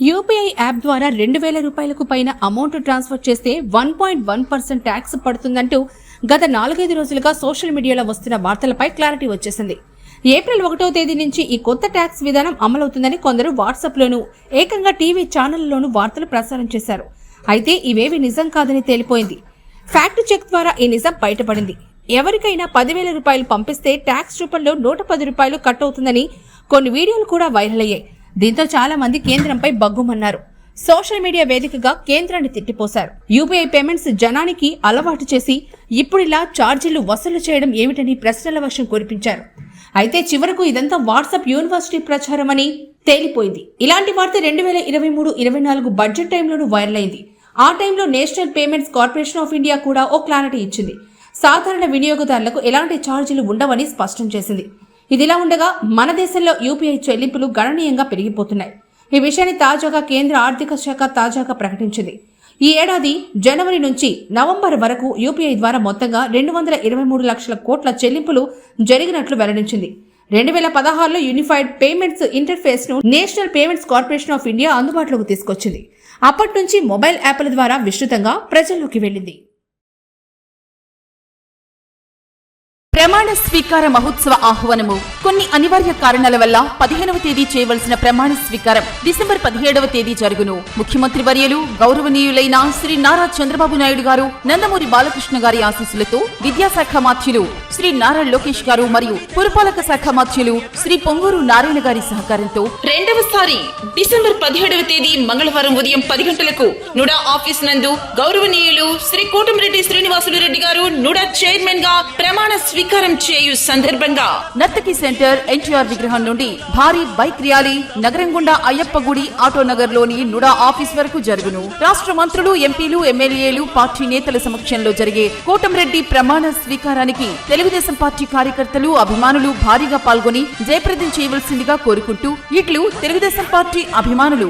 UPI app ద్వారా రెండు వేల రూపాయలకు పైన అమౌంట్ ట్రాన్స్ఫర్ చేస్తే one point one percent tax పడుతుందంటూ గత నాలుగైదు రోజులుగా సోషల్ మీడియాలో వస్తున్న వార్తలపై క్లారిటీ వచ్చేసింది. ఏప్రిల్ ఒకటో తేదీ నుంచి ఈ కొత్త ట్యాక్స్ విధానం అమలవుతుందని కొందరు వాట్సాప్లోనూ ఏకంగా టీవీ ఛానళ్ళలోనూ వార్తలు ప్రసారం చేశారు. అయితే ఇవేవి నిజం కాదని తేలిపోయింది. ఫ్యాక్ట్ చెక్ ద్వారా ఈ నిజం బయటపడింది. ఎవరికైనా పదివేల రూపాయలు పంపిస్తే ట్యాక్స్ రూపంలో నూట పది రూపాయలు కట్ అవుతుందని కొన్ని వీడియోలు కూడా వైరల్ అయ్యాయి. దీంతో చాలా మంది కేంద్రంపై బగ్గుమన్నారు సోషల్ మీడియా వేదికగా కేంద్రాన్ని తిట్టిపోశారు. యూపీఐ పేమెంట్స్ జనానికి అలవాటు చేసి ఇప్పుడిలా ఛార్జీలు వసూలు చేయడం ఏమిటని ప్రశ్నల వర్షం కురిపించారు. అయితే చివరకు ఇదంతా వాట్సాప్ యూనివర్సిటీ ప్రచారమని తేలిపోయింది. ఇలాంటి వార్త రెండు వేల ఇరవై మూడు ఇరవై నాలుగు బడ్జెట్ టైంలోనూ వైరల్ అయింది ఆ టైంలో National Payments Corporation of India కూడా ఓ క్లారిటీ ఇచ్చింది. సాధారణ వినియోగదారులకు ఎలాంటి ఛార్జీలు ఉండవని స్పష్టం చేసింది. ఇదిలా ఉండగా మన దేశంలో యూపీఐ చెల్లింపులు గణనీయంగా పెరిగిపోతున్నాయి. ఈ విషయాన్ని తాజాగా కేంద్ర ఆర్థిక శాఖ తాజాగా ప్రకటించింది. ఈ ఏడాది జనవరి నుంచి నవంబర్ వరకు యూపీఐ ద్వారా మొత్తంగా రెండు వందల ఇరవై మూడు లక్షల కోట్ల చెల్లింపులు జరిగినట్లు వెల్లడించింది. రెండు వేల పదహారులో unified Payments ఇంటర్ఫేస్ను National Payments Corporation of India అందుబాటులోకి తీసుకొచ్చింది. అప్పటి నుంచి మొబైల్ యాప్ల ద్వారా విస్తృతంగా ప్రజల్లోకి వెళ్ళింది. ప్రమాణ స్వీకార మహోత్సవ ఆహ్వానము. కొన్ని అనివార్య కారణాల వల్ల పదిహేనవ తేదీ చేయవలసిన ప్రమాణ స్వీకారం డిసెంబర్ పదిహేడవ తేదీ జరుగును. ముఖ్యమంత్రి వర్యులు గౌరవనీయులైన శ్రీ నారా చంద్రబాబు నాయుడు గారు నందమూరి బాలకృష్ణ గారి ఆశీస్సులతో విద్యాశాఖ మాధ్యులు శ్రీ నారా లోకేష్ గారు మరియు పురపాలక శాఖ మాత్యులు శ్రీ పొంగూరు నారాయణ గారి సహకారంతో రెండు రెండవసారి డిసెంబర్ పదిహేడవ తేదీ మంగళవారం ఉదయం పది గంటలకు నుడా ఆఫీస్ నందు గౌరవనీయులు శ్రీ కోటమిరెడ్డి శ్రీనివాసులు రెడ్డి గారు నుడా చైర్మన్గా ప్రమాణ స్వీకారం చేయు సందర్భంగా నర్తకి సెంటర్ ఎన్టీఆర్ విగ్రహం నుండి భారీ బైక్ ర్యాలీ నగరం గుండా అయ్యప్ప గుడి ఆటో నగర్లోని నుడా ఆఫీస్ వరకు జరుగును. రాష్ట్ర మంత్రులు ఎంపీలు ఎమ్మెల్యేలు పార్టీ నేతల సమక్షంలో జరిగే కోటంరెడ్డి ప్రమాణ స్వీకారానికి తెలుగుదేశం పార్టీ కార్యకర్తలు అభిమానులు భారీగా పాల్గొని జయప్రదం చేయవలసిందిగా కోరుకుంటూ ఇట్లు తెలుగుదేశం పార్టీ అభిమానులు